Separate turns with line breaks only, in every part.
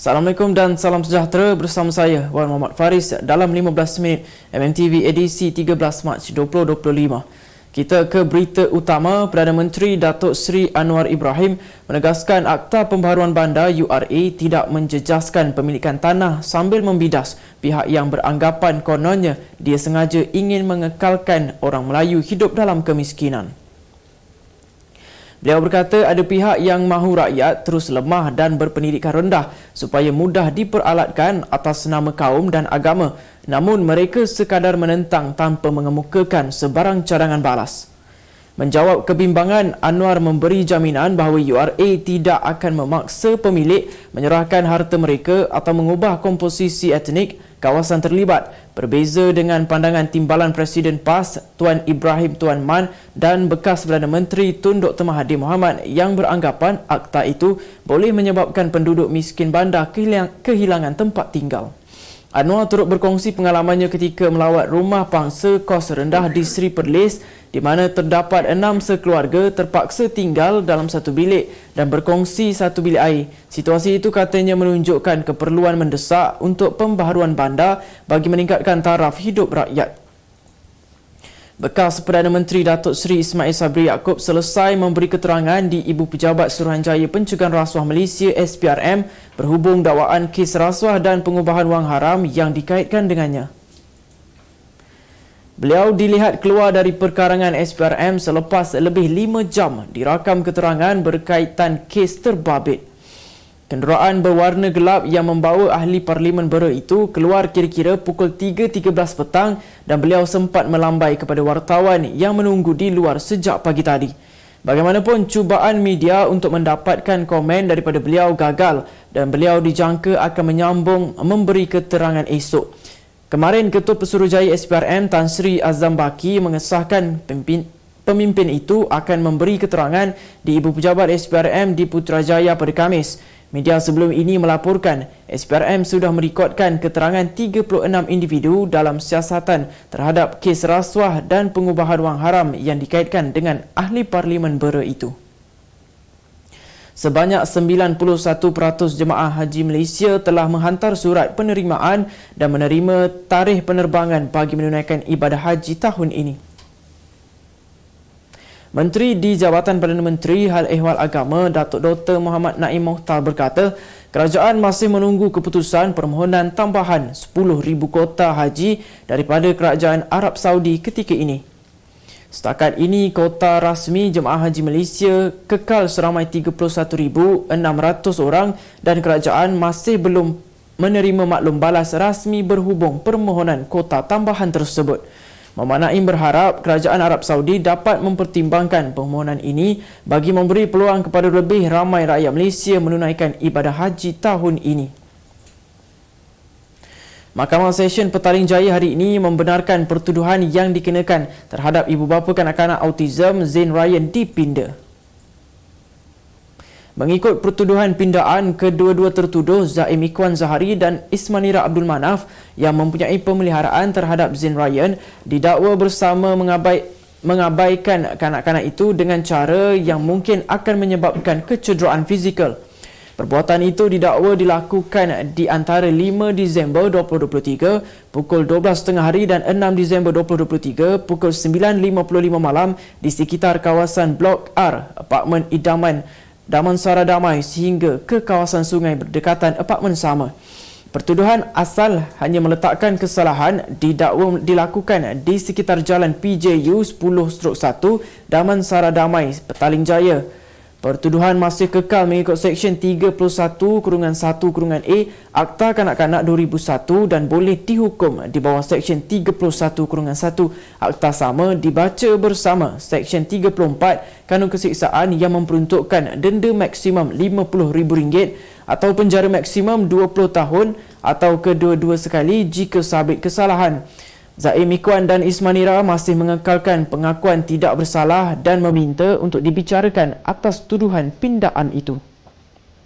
Assalamualaikum dan salam sejahtera bersama saya Wan Muhammad Faris dalam 15 minit MMTV edisi 13 Mac 2025. Kita ke berita utama Perdana Menteri Datuk Seri Anwar Ibrahim menegaskan Akta Pembaharuan Bandar URA tidak menjejaskan pemilikan tanah sambil membidas pihak yang beranggapan kononnya dia sengaja ingin mengekalkan orang Melayu hidup dalam kemiskinan. Beliau berkata ada pihak yang mahu rakyat terus lemah dan berpendidikan rendah supaya mudah diperalatkan atas nama kaum dan agama namun mereka sekadar menentang tanpa mengemukakan sebarang cadangan balas. Menjawab kebimbangan, Anwar memberi jaminan bahawa URA tidak akan memaksa pemilik menyerahkan harta mereka atau mengubah komposisi etnik kawasan terlibat berbeza dengan pandangan timbalan Presiden PAS Tuan Ibrahim Tuan Man dan bekas Perdana Menteri Tun Dr Mahathir Mohamad yang beranggapan akta itu boleh menyebabkan penduduk miskin bandar kehilangan tempat tinggal. Anwar turut berkongsi pengalamannya ketika melawat rumah pangsa kos rendah di Sri Perlis di mana terdapat enam sekeluarga terpaksa tinggal dalam satu bilik dan berkongsi satu bilik air. Situasi itu katanya menunjukkan keperluan mendesak untuk pembaharuan bandar bagi meningkatkan taraf hidup rakyat. Bekas Perdana Menteri Datuk Seri Ismail Sabri Yaakob selesai memberi keterangan di Ibu Pejabat Suruhanjaya Pencegahan Rasuah Malaysia SPRM berhubung dakwaan kes rasuah dan pengubahan wang haram yang dikaitkan dengannya. Beliau dilihat keluar dari perkarangan SPRM selepas lebih lima jam dirakam keterangan berkaitan kes terbabit. Kenderaan berwarna gelap yang membawa ahli Parlimen Bera itu keluar kira-kira pukul 3.13 petang dan beliau sempat melambai kepada wartawan yang menunggu di luar sejak pagi tadi. Bagaimanapun, cubaan media untuk mendapatkan komen daripada beliau gagal dan beliau dijangka akan menyambung memberi keterangan esok. Kemarin Ketua Pesuruhjaya SPRM Tan Sri Azam Baki mengesahkan pemimpin, pemimpin itu akan memberi keterangan di Ibu Pejabat SPRM di Putrajaya pada Kamis. Media sebelum ini melaporkan SPRM sudah merekodkan keterangan 36 individu dalam siasatan terhadap kes rasuah dan pengubahan wang haram yang dikaitkan dengan ahli parlimen Bera itu. Sebanyak 91% jemaah haji Malaysia telah menghantar surat penerimaan dan menerima tarikh penerbangan bagi menunaikan ibadah haji tahun ini. Menteri di Jabatan Perdana Menteri Hal Ehwal Agama Datuk Dr. Muhammad Naim Mohtar berkata, kerajaan masih menunggu keputusan permohonan tambahan 10,000 kota haji daripada kerajaan Arab Saudi ketika ini. Setakat ini, kota rasmi jemaah haji Malaysia kekal seramai 31,600 orang dan kerajaan masih belum menerima maklum balas rasmi berhubung permohonan kota tambahan tersebut. Muhammad Naim berharap kerajaan Arab Saudi dapat mempertimbangkan permohonan ini bagi memberi peluang kepada lebih ramai rakyat Malaysia menunaikan ibadah haji tahun ini. Mahkamah Session Petaling Jaya hari ini membenarkan pertuduhan yang dikenakan terhadap ibu bapa kanak-kanak autism Zain Ryan dipinda. Mengikut pertuduhan pindaan, kedua-dua tertuduh Zaim Ikwan Zahari dan Ismanira Abdul Manaf yang mempunyai pemeliharaan terhadap Zain Ryan didakwa bersama mengabai, mengabaikan kanak-kanak itu dengan cara yang mungkin akan menyebabkan kecederaan fizikal. Perbuatan itu didakwa dilakukan di antara 5 Disember 2023 pukul 12.30 hari dan 6 Disember 2023 pukul 9.55 malam di sekitar kawasan Blok R, Apartmen Idaman Damansara Damai sehingga ke kawasan sungai berdekatan apartmen sama. Pertuduhan asal hanya meletakkan kesalahan didakwa dilakukan di sekitar jalan PJU 10-1 Damansara Damai, Petaling Jaya. Pertuduhan masih kekal mengikut Seksyen 31 kurungan 1 kurungan A Akta Kanak-Kanak 2001 dan boleh dihukum di bawah Seksyen 31 kurungan 1 Akta sama dibaca bersama Seksyen 34 Kanun Kesiksaan yang memperuntukkan denda maksimum RM50,000 atau penjara maksimum 20 tahun atau kedua-dua sekali jika sabit kesalahan. Zaim Ikuan dan Ismanira masih mengekalkan pengakuan tidak bersalah dan meminta untuk dibicarakan atas tuduhan pindaan itu.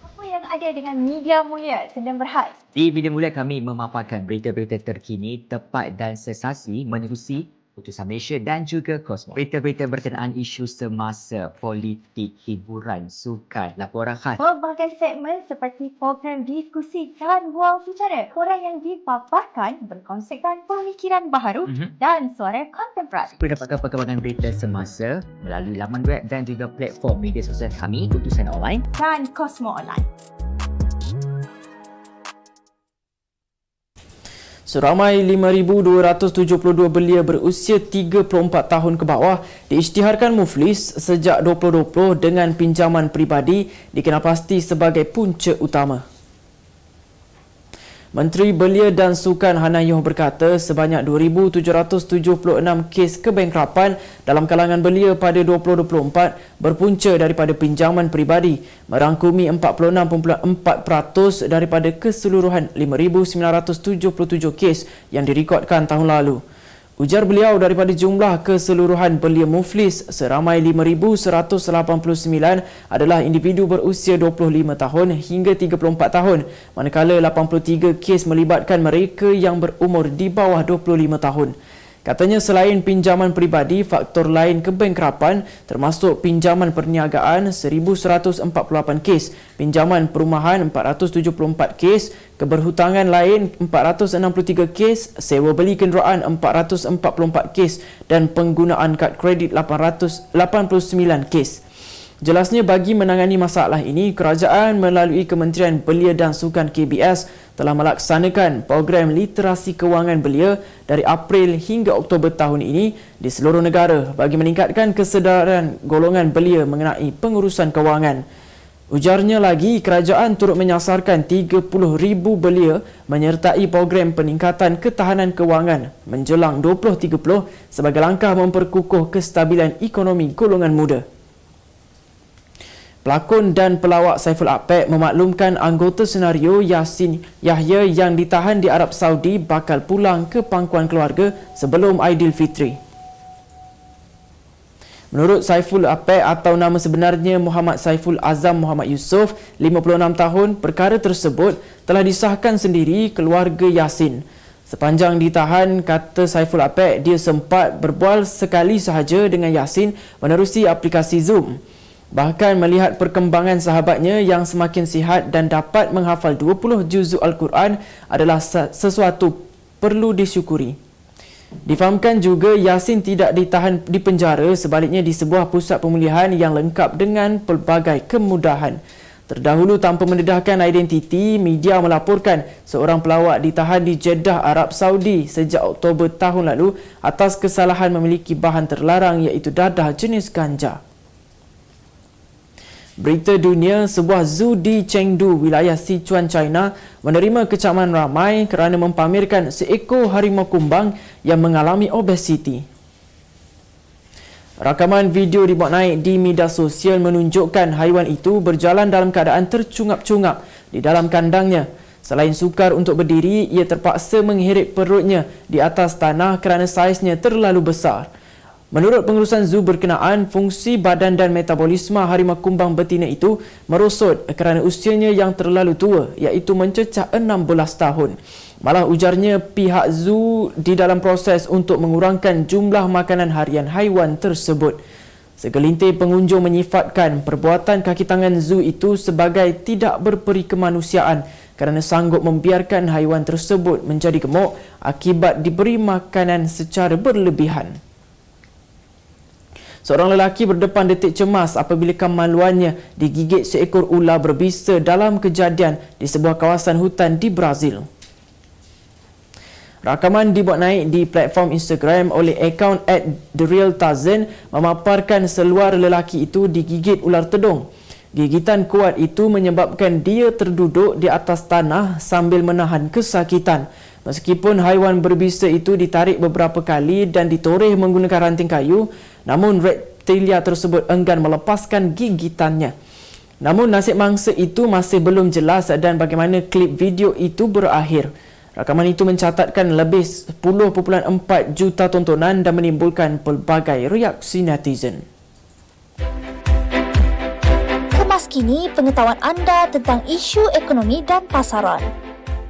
Apa yang ada dengan media mulia sedang berhad?
Di Media Mulia kami memaparkan berita-berita terkini, tepat dan sensasi menerusi Putusan Malaysia dan juga Kosmos. Berita-berita berkenaan isu semasa, politik, hiburan, sukan, laporan khas.
Pelbagai segmen seperti program diskusi dan ruang bicara. Korang yang dipaparkan berkongsikan pemikiran baharu
Mhm.
dan suara kontemporari.
Boleh dapatkan perkembangan berita semasa melalui laman web dan juga platform media sosial kami, Putusan Online.
Dan Cosmo Online.
Seramai 5,272 belia berusia 34 tahun ke bawah diisytiharkan Muflis sejak 2020 dengan pinjaman peribadi dikenalpasti sebagai punca utama. Menteri Belia dan Sukan Hana Yoh berkata sebanyak 2,776 kes kebankrapan dalam kalangan belia pada 2024 berpunca daripada pinjaman peribadi merangkumi 46.4% daripada keseluruhan 5,977 kes yang direkodkan tahun lalu. Ujar beliau daripada jumlah keseluruhan belia muflis seramai 5,189 adalah individu berusia 25 tahun hingga 34 tahun manakala 83 kes melibatkan mereka yang berumur di bawah 25 tahun. Katanya selain pinjaman peribadi, faktor lain kebankrapan termasuk pinjaman perniagaan 1148 kes, pinjaman perumahan 474 kes, keberhutangan lain 463 kes, sewa beli kenderaan 444 kes dan penggunaan kad kredit 889 kes. Jelasnya bagi menangani masalah ini, kerajaan melalui Kementerian Belia dan Sukan KBS telah melaksanakan program literasi kewangan belia dari April hingga Oktober tahun ini di seluruh negara bagi meningkatkan kesedaran golongan belia mengenai pengurusan kewangan. Ujarnya lagi, kerajaan turut menyasarkan 30,000 belia menyertai program peningkatan ketahanan kewangan menjelang 2030 sebagai langkah memperkukuh kestabilan ekonomi golongan muda. Pelakon dan pelawak Saiful Apek memaklumkan anggota senario Yasin Yahya yang ditahan di Arab Saudi bakal pulang ke pangkuan keluarga sebelum Aidilfitri. Menurut Saiful Apek atau nama sebenarnya Muhammad Saiful Azam Muhammad Yusof, 56 tahun, perkara tersebut telah disahkan sendiri keluarga Yasin. Sepanjang ditahan, kata Saiful Apek, dia sempat berbual sekali sahaja dengan Yasin menerusi aplikasi Zoom. Bahkan melihat perkembangan sahabatnya yang semakin sihat dan dapat menghafal 20 juzuk Al-Quran adalah sesuatu perlu disyukuri. Difahamkan juga Yasin tidak ditahan di penjara sebaliknya di sebuah pusat pemulihan yang lengkap dengan pelbagai kemudahan. Terdahulu tanpa mendedahkan identiti, media melaporkan seorang pelawak ditahan di Jeddah, Arab Saudi sejak Oktober tahun lalu atas kesalahan memiliki bahan terlarang iaitu dadah jenis ganja. Berita dunia, sebuah zoo di Chengdu, wilayah Sichuan, China menerima kecaman ramai kerana mempamerkan seekor harimau kumbang yang mengalami obesiti. Rakaman video dibuat naik di media sosial menunjukkan haiwan itu berjalan dalam keadaan tercungap-cungap di dalam kandangnya. Selain sukar untuk berdiri, ia terpaksa mengheret perutnya di atas tanah kerana saiznya terlalu besar. Menurut pengurusan zoo berkenaan, fungsi badan dan metabolisme harimau kumbang betina itu merosot kerana usianya yang terlalu tua iaitu mencecah 16 tahun. Malah ujarnya pihak zoo di dalam proses untuk mengurangkan jumlah makanan harian haiwan tersebut. Segelintir pengunjung menyifatkan perbuatan kaki tangan zoo itu sebagai tidak berperi kemanusiaan kerana sanggup membiarkan haiwan tersebut menjadi gemuk akibat diberi makanan secara berlebihan. Seorang lelaki berdepan detik cemas apabila kemaluannya digigit seekor ular berbisa dalam kejadian di sebuah kawasan hutan di Brazil. Rakaman dibuat naik di platform Instagram oleh akaun at TheRealTarzan memaparkan seluar lelaki itu digigit ular tedung. Gigitan kuat itu menyebabkan dia terduduk di atas tanah sambil menahan kesakitan. Meskipun haiwan berbisa itu ditarik beberapa kali dan ditoreh menggunakan ranting kayu, namun reptilia tersebut enggan melepaskan gigitannya. Namun nasib mangsa itu masih belum jelas dan bagaimana klip video itu berakhir. Rakaman itu mencatatkan lebih 10.4 juta tontonan dan menimbulkan pelbagai reaksi netizen.
Kemas kini pengetahuan anda tentang isu ekonomi dan pasaran.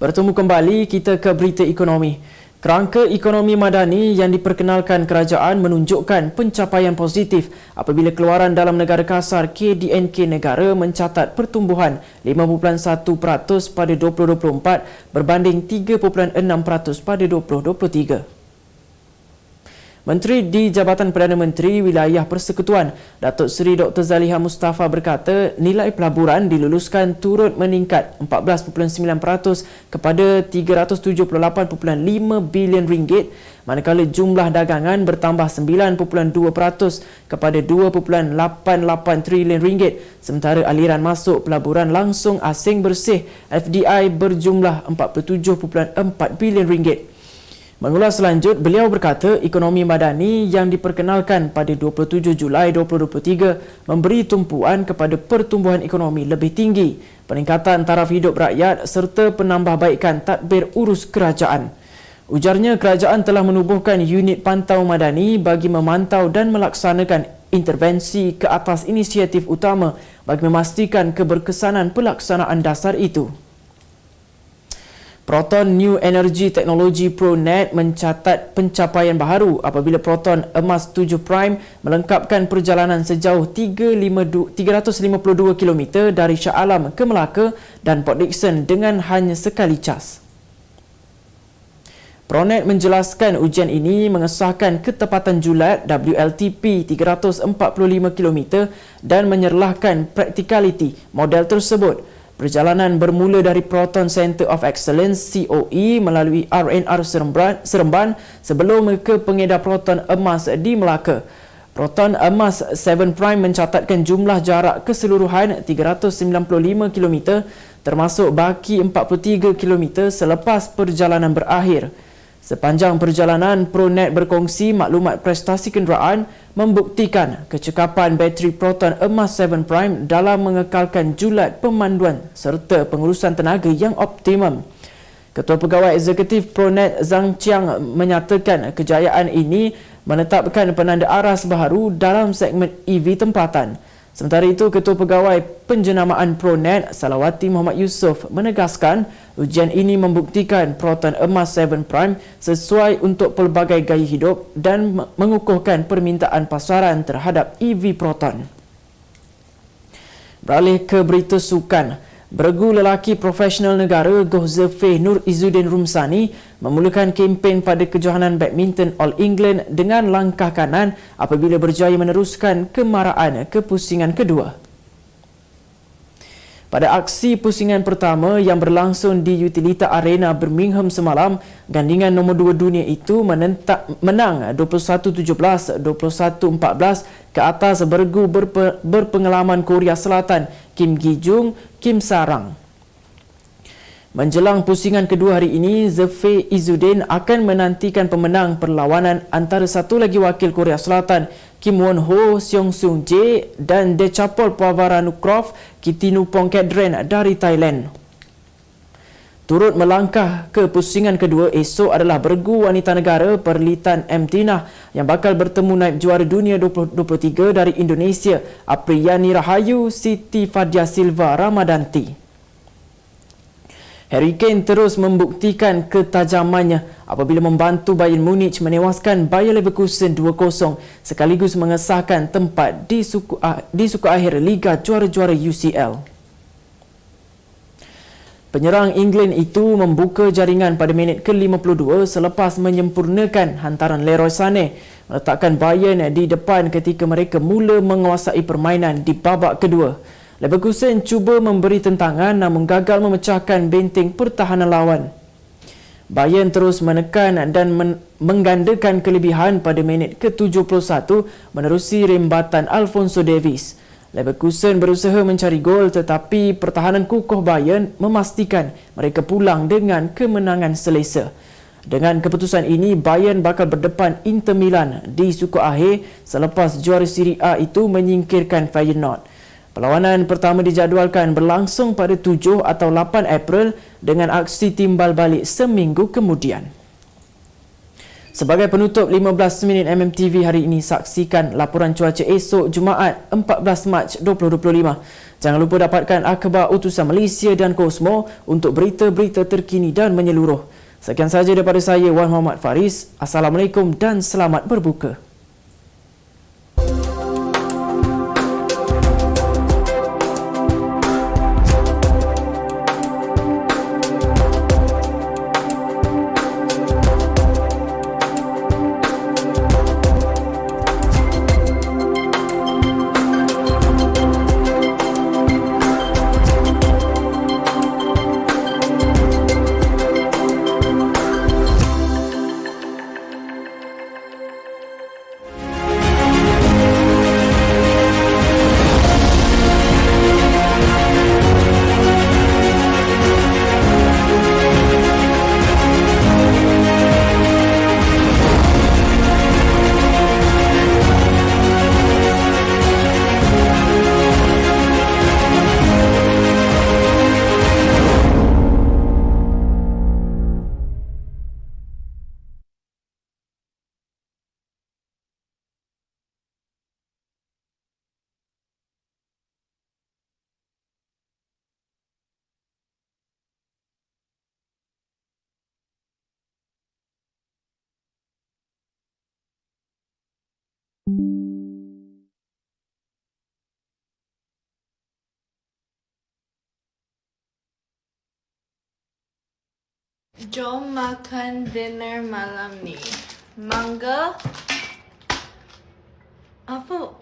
Bertemu kembali kita ke berita ekonomi. Kerangka ekonomi madani yang diperkenalkan kerajaan menunjukkan pencapaian positif apabila keluaran dalam negara kasar KDNK negara mencatat pertumbuhan 5.1% pada 2024 berbanding 3.6% pada 2023. Menteri di Jabatan Perdana Menteri Wilayah Persekutuan Datuk Seri Dr. Zaliha Mustafa berkata nilai pelaburan diluluskan turut meningkat 14.9% kepada 378.5 bilion ringgit manakala jumlah dagangan bertambah 9.2% kepada 2.88 trilion ringgit sementara aliran masuk pelaburan langsung asing bersih FDI berjumlah 47.4 bilion ringgit. Mengulas selanjut, beliau berkata ekonomi madani yang diperkenalkan pada 27 Julai 2023 memberi tumpuan kepada pertumbuhan ekonomi lebih tinggi, peningkatan taraf hidup rakyat serta penambahbaikan tadbir urus kerajaan. Ujarnya kerajaan telah menubuhkan unit pantau madani bagi memantau dan melaksanakan intervensi ke atas inisiatif utama bagi memastikan keberkesanan pelaksanaan dasar itu. Proton New Energy Technology ProNet mencatat pencapaian baharu apabila Proton Emas 7 Prime melengkapkan perjalanan sejauh 352 km dari Shah Alam ke Melaka dan Port Dickson dengan hanya sekali cas. Pronet menjelaskan ujian ini mengesahkan ketepatan julat WLTP 345 km dan menyerlahkan praktikaliti model tersebut. Perjalanan bermula dari Proton Center of Excellence COE melalui RNR Seremban, sebelum ke pengedar proton emas di Melaka. Proton emas 7 Prime mencatatkan jumlah jarak keseluruhan 395 km termasuk baki 43 km selepas perjalanan berakhir. Sepanjang perjalanan, ProNet berkongsi maklumat prestasi kenderaan membuktikan kecekapan bateri proton emas 7 Prime dalam mengekalkan julat pemanduan serta pengurusan tenaga yang optimum. Ketua Pegawai Eksekutif ProNet Zhang Chiang menyatakan kejayaan ini menetapkan penanda aras baharu dalam segmen EV tempatan. Sementara itu, Ketua Pegawai Penjenamaan ProNet Salawati Muhammad Yusof menegaskan ujian ini membuktikan proton emas 7 Prime sesuai untuk pelbagai gaya hidup dan mengukuhkan permintaan pasaran terhadap EV proton. Beralih ke berita sukan. Bergu lelaki profesional negara Goh Zefeh Nur Izzuddin Rumsani memulakan kempen pada kejohanan badminton All England dengan langkah kanan apabila berjaya meneruskan kemaraan kepusingan kedua. Pada aksi pusingan pertama yang berlangsung di Utilita Arena Birmingham semalam, gandingan nombor dua dunia itu menentak, menang 21-17, 21-14 ke atas bergu berpe, berpengalaman Korea Selatan Kim Gi-jung, Kim Sarang. Menjelang pusingan kedua hari ini, Zefe Izzuddin akan menantikan pemenang perlawanan antara satu lagi wakil Korea Selatan Kim Won Ho, Seong Sung Jae dan Dechapol Pavaranukrof Kitinupong Kedren dari Thailand. Turut melangkah ke pusingan kedua esok adalah bergu wanita negara Perlitan M. Tina yang bakal bertemu naib juara dunia 2023 dari Indonesia Apriyani Rahayu Siti Fadia Silva Ramadanti. Harry Kane terus membuktikan ketajamannya apabila membantu Bayern Munich menewaskan Bayer Leverkusen 2-0 sekaligus mengesahkan tempat di suku, ah, di suku akhir Liga Juara-Juara UCL. Penyerang England itu membuka jaringan pada minit ke-52 selepas menyempurnakan hantaran Leroy Sané meletakkan Bayern di depan ketika mereka mula menguasai permainan di babak kedua. Leverkusen cuba memberi tentangan namun gagal memecahkan benteng pertahanan lawan. Bayern terus menekan dan men- menggandakan kelebihan pada minit ke-71 menerusi rembatan Alfonso Davies. Leverkusen berusaha mencari gol tetapi pertahanan kukuh Bayern memastikan mereka pulang dengan kemenangan selesa. Dengan keputusan ini, Bayern bakal berdepan Inter Milan di suku akhir selepas juara Serie A itu menyingkirkan Feyenoord. Perlawanan pertama dijadualkan berlangsung pada 7 atau 8 April dengan aksi timbal balik seminggu kemudian. Sebagai penutup 15 minit MMTV hari ini, saksikan laporan cuaca esok Jumaat 14 Mac 2025. Jangan lupa dapatkan akhbar utusan Malaysia dan Kosmo untuk berita-berita terkini dan menyeluruh. Sekian sahaja daripada saya Wan Muhammad Faris. Assalamualaikum dan selamat berbuka.
Jom makan dinner malam ni. Mangga. Apa?